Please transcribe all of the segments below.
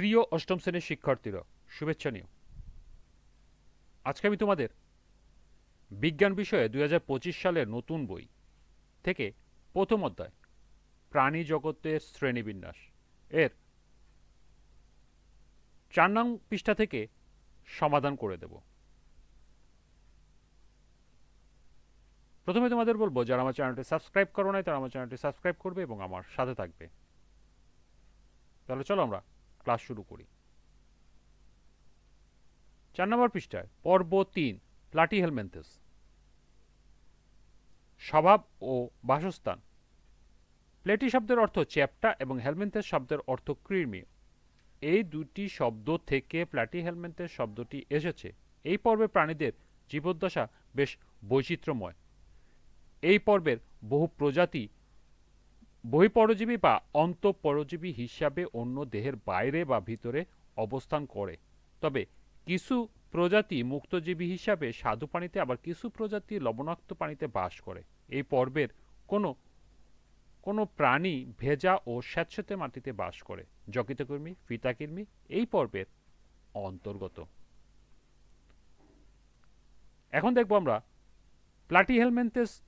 প্রিয় অষ্টম শ্রেণির শিক্ষার্থীরা, শুভেচ্ছা নিও। আজকে আমি তোমাদের বিজ্ঞান বিষয়ে দু হাজার পঁচিশ সালের নতুন বই থেকে প্রথম অধ্যায়, প্রাণী জগতের শ্রেণীবিন্যাস এর চার নং পৃষ্ঠা থেকে সমাধান করে দেব। প্রথমে তোমাদের বলব, যারা আমার চ্যানেলটি সাবস্ক্রাইব করো নাই, তারা আমার চ্যানেলটি সাবস্ক্রাইব করবে এবং আমার সাথে থাকবে। তাহলে চলো আমরা ক্লাস শুরু করি। চার নম্বর পৃষ্ঠায়, পর্ব তিন, প্লাটি হেলমেন্থেস। স্বভাব ও বাসস্থান। প্লেটি শব্দের অর্থ চ্যাপ্টা এবং হেলমেন্থেস শব্দের অর্থ কৃমি। এই দুটি শব্দ থেকে প্লাটি হেলমেন্থেস শব্দটি এসেছে। এই পর্বে প্রাণীদের জীবদ্দশা বেশ বৈচিত্র্যময়। এই পর্বের বহু প্রজাতি বহিঃপরজীবী বা অন্তঃপরজীবী হিসাবে অন্য দেহের বাইরে বা ভিতরে অবস্থান করে। তবে কিছু প্রজাতি মুক্তজীবী হিসাবে স্বাদু পানিতে, আবার কিছু প্রজাতি লবণাক্ত পানিতে বাস করে। এই পর্বের কোনো কোনো প্রাণী ভেজা ও স্যাঁতস্যাঁতে মাটিতে বাস করে। যকৃতকর্মী ফিতাকর্মী এই পর্বের অন্তর্গত। এখন দেখব আমরা প্লাটিহেলমেন্থেস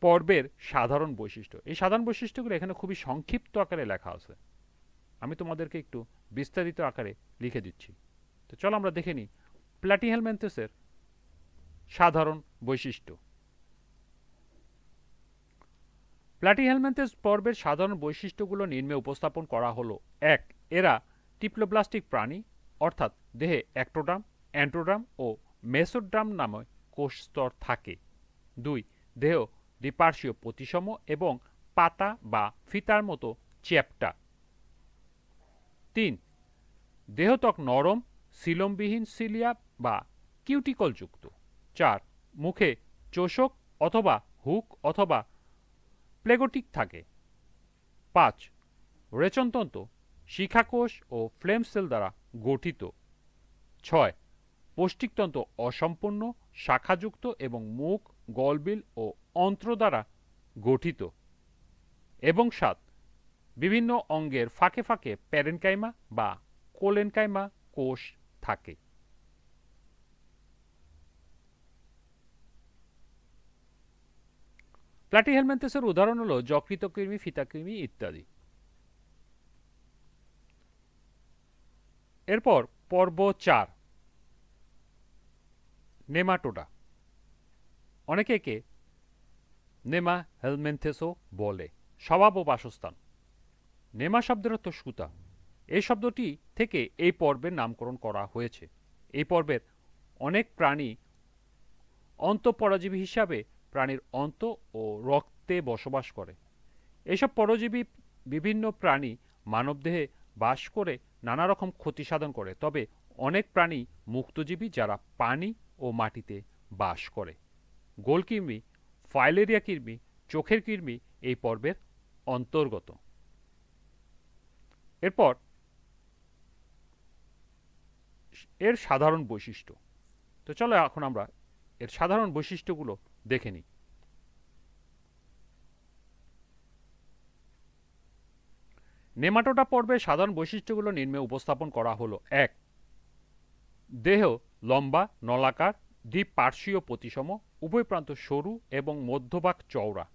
পর্বের সাধারণ বৈশিষ্ট্য। এই সাধারণ বৈশিষ্ট্যগুলো এখানে খুবই সংক্ষিপ্ত আকারে লেখা আছে। আমি তোমাদেরকে একটু বিস্তারিত আকারে লিখে দিচ্ছি। তো চলো আমরা দেখে নিই প্ল্যাটিহেলমেন্থেসের সাধারণ বৈশিষ্ট্য। প্ল্যাটিহেলমেন্থেস পর্বের সাধারণ বৈশিষ্ট্যগুলো নিম্নে উপস্থাপন করা হলো। এক, এরা টিপ্লোপ্লাস্টিক প্রাণী, অর্থাৎ দেহে অ্যাক্টোড্রাম অ্যান্টোড্রাম ও মেসোড্রাম নামে কোষস্তর থাকে। দুই, দেহ দ্বিপার্শ্বীয় প্রতিসম এবং পাতা বা ফিতার মতো চ্যাপ্টা। তিন, দেহত্বক নরম সিলমবিহীন সিলিয়া বা কিউটিকলযুক্ত। চার, মুখে চোষক অথবা হুক অথবা প্লেগোটিক থাকে। পাঁচ, রেচনতন্ত্র, শিখাকোষ ও ফ্লেম সেল দ্বারা গঠিত। ছয়, পৌষ্টিকতন্ত্র অসম্পূর্ণ, শাখাযুক্ত এবং মুখ গলবিল ও অন্ত্র দ্বারা গঠিত এবং সাত, বিভিন্ন অঙ্গের ফাঁকে ফাঁকে প্যারেনকাইমা বা কোলেনকাইমা কোষ থাকে। প্ল্যাটিহেলমেন্থাসের উদাহরণ হলো যকৃতকৃমি, ফিতাকৃমি ইত্যাদি। এরপর পর্ব চার, নেমাটোডা। অনেকে নেমা হেলমেন্থেসও বলে, স্বভাব ও বাসস্থান। নেমা শব্দের অর্থ সুতা। এই শব্দটি থেকে এই পর্বের নামকরণ করা হয়েছে। এই পর্বের অনেক প্রাণী অন্তঃপরজীবী হিসাবে প্রাণীর অন্ত ও রক্তে বসবাস করে। এসব পরজীবী বিভিন্ন প্রাণী মানবদেহে বাস করে নানা রকম ক্ষতি সাধন করে, তবে অনেক প্রাণী মুক্তজীবী যারা পানি ও মাটিতে বাস করে। গোলকৃমি ফাইলেরিয়া কৃমি চোখের কৃমি এই পর্বের অন্তর্গত। এরপর এর সাধারণ বৈশিষ্ট্য। তো চলো এখন আমরা এর সাধারণ বৈশিষ্ট্যগুলো দেখে নিই। নেমাটোডা পর্বের সাধারণ বৈশিষ্ট্যগুলো নিম্নে উপস্থাপন করা হলো এক, দেহ লম্বা, নলাকার দ্বিপার্শ্বীয় প্রতিসম, উভয় প্রান্ত সরু এবং মধ্যভাগ চওড়া।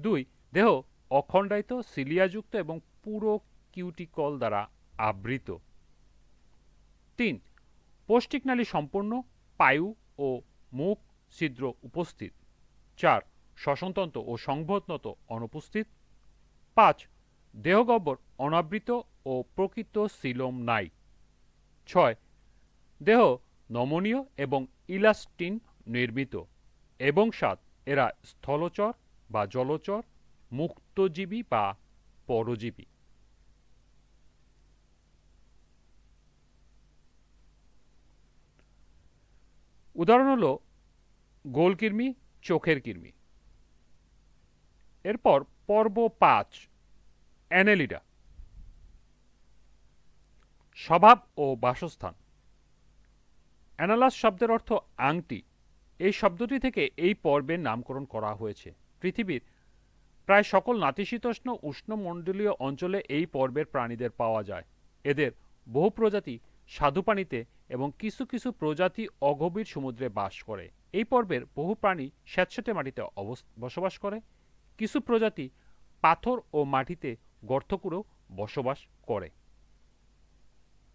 দুই, দেহ অখণ্ডায়িত, সিলিয়াযুক্ত এবং পুরো কিউটিকল দ্বারা আবৃত। তিন পৌষ্টিকনালী সম্পূর্ণ, পায়ু ও মুখ ছিদ্র উপস্থিত। চার, শ্বসনতন্ত্র ও সংবহনতন্ত্র অনুপস্থিত। পাঁচ দেহগহ্বর অনাবৃত ও প্রকৃত সিলোম নাই। ছয়, দেহ নমনীয় এবং ইলাস্টিন নির্মিত এবং সাত, এরা স্থলচর বা জলচর, মুক্তজীবী বা পরজীবী। উদাহরণ হলো গোলকৃমি চোখের কৃমি। এরপর পর্ব পাঁচ, অ্যানেলিডা। স্বভাব ও বাসস্থান। অ্যানালাস শব্দের অর্থ আংটি। এই শব্দটি থেকে এই পর্বের নামকরণ করা হয়েছে। পৃথিবীর প্রায় সকল নাতিশীতোষ্ণ উষ্ণমণ্ডলীয় অঞ্চলে এই পর্বের প্রাণীদের পাওয়া যায়। এদের বহু প্রজাতি স্বাদু পানিতে এবং কিছু কিছু প্রজাতি অগভীর সমুদ্রে বাস করে। এই পর্বের বহু প্রাণী স্যাঁতস্যাঁতে মাটিতে বসবাস করে। কিছু প্রজাতি পাথর ও মাটিতে গর্ত করেও বসবাস করে।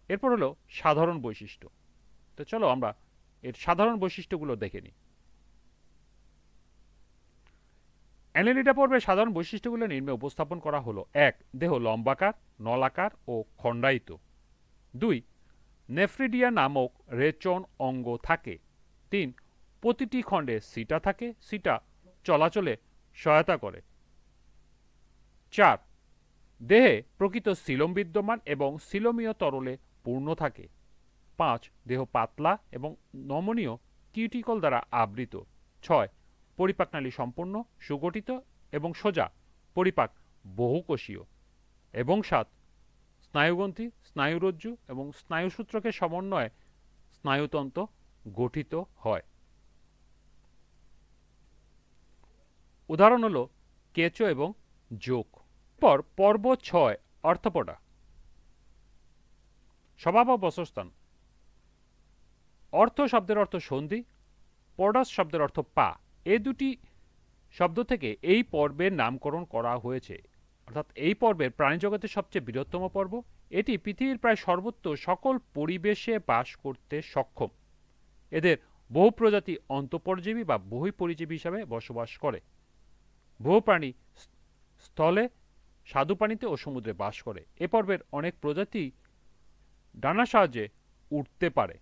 এরপর হলো সাধারণ বৈশিষ্ট্য। তো চলো আমরা এর সাধারণ বৈশিষ্ট্যগুলো দেখে নিই। অ্যানেলিডা পর্বের সাধারণ বৈশিষ্ট্যগুলো নিম্নে উপস্থাপন করা হলো। এক, দেহ লম্বাকার, নলাকার ও খণ্ডায়িত। দুই, নেফ্রিডিয়া নামক রেচন অঙ্গ থাকে। তিন, প্রতিটি খণ্ডে সিটা থাকে। সিটা চলাচলে সহায়তা করে। চার, দেহে প্রকৃত সিলোম বিদ্যমান এবং সিলোমীয় তরলে পূর্ণ থাকে। পাঁচ দেহ পাতলা এবং নমনীয় কিউটিকল দ্বারা আবৃত। ছয় পরিপাকনালী সম্পূর্ণ, সুগঠিত এবং সোজা, পরিপাক বহুকোষীয়। এবং সাত, স্নায়ুগ্রন্থি, স্নায়ুরজ্জু এবং স্নায়ুসূত্রকে সমন্বয়ে স্নায়ুতন্ত্র গঠিত হয়। উদাহরণ হল কেঁচো এবং যোগ। পর পর্ব ছয়, অর্থপটা। স্বভাব ও বসস্থান। অর্থ শব্দের অর্থ সন্ধি, পডাস শব্দের অর্থ পা। এ দুটি শব্দ থেকে এই পর্বের নামকরণ করা হয়েছে। অর্থাৎ এই পর্বের প্রাণীজগতের সবচেয়ে বৃহত্তম পর্ব। এটি পৃথিবীর প্রায় সর্বত্র সকল পরিবেশে বাস করতে সক্ষম। এদের বহু প্রজাতি অন্তঃপরজীবী বা বহিঃপরিজীবী হিসাবে বসবাস করে। বহু প্রাণী স্থলে, স্বাদু পানিতে ও সমুদ্রে বাস করে। এ পর্বের অনেক প্রজাতি ডানা সাহায্যে উঠতে পারে।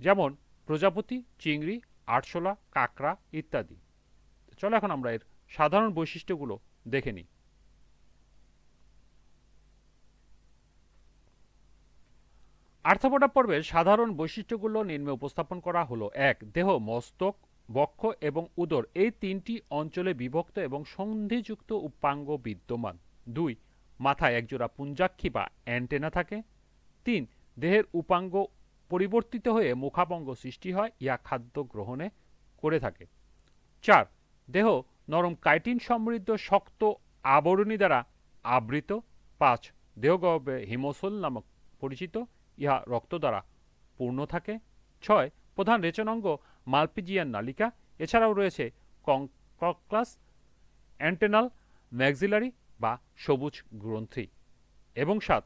যেমন প্রজাপতি, চিংড়ি, আরশোলা, কাঁকড়া ইত্যাদি। চলো এখন আমরা এর সাধারণ বৈশিষ্ট্যগুলো দেখে নিই। আর্থপটা পর্বের সাধারণ বৈশিষ্ট্যগুলো নিম্নে উপস্থাপন করা হলো এক, দেহ, মস্তক, বক্ষ এবং উদর এই তিনটি অঞ্চলে বিভক্ত এবং সন্ধিযুক্ত উপাঙ্গ বিদ্যমান। দুই, মাথায় একজোড়া পুঞ্জাক্ষী বা অ্যান্টেনা থাকে। তিন, দেহের উপাঙ্গ পরিবর্তিত হয়ে মুখাবঙ্গ সৃষ্টি হয় ইয়া খাদ্য গ্রহণে করে থাকে। চার, দেহ নরম কাইটিন সমৃদ্ধ শক্ত আবরণী দ্বারা আবৃত। পাঁচ দেহগহ্বরে হিমোসোল নামক পরিচিত, ইহা রক্ত দ্বারা পূর্ণ থাকে। ছয়, প্রধান রেচনাঙ্গ মালপিজিয়ান নালিকা। এছাড়াও রয়েছে কংক্লাস, অ্যান্টেনাল, ম্যাক্সিলারি বা সবুজ গ্রন্থি। এবং সাত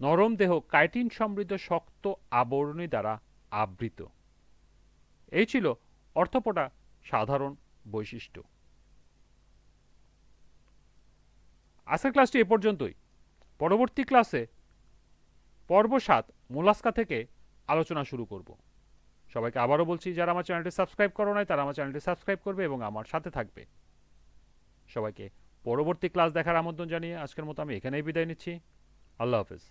নরম দেহ কাইটিন সমৃদ্ধ শক্ত আবরণী দ্বারা আবৃত। এই ছিল অর্থপটা সাধারণ বৈশিষ্ট্য। আজকের ক্লাসটি এ পর্যন্তই। পরবর্তী ক্লাসে পর্ব সাত, মোলাস্কা থেকে আলোচনা শুরু করব। সবাইকে আবারও বলছি, যারা আমার চ্যানেলটি সাবস্ক্রাইব করো নাই, তারা আমার চ্যানেলটি সাবস্ক্রাইব করবে এবং আমার সাথে থাকবে। সবাইকে পরবর্তী ক্লাস দেখার আমন্ত্রণ জানিয়ে আজকের মতো আমি এখানেই বিদায় নিচ্ছি। আল্লাহ হাফেজ।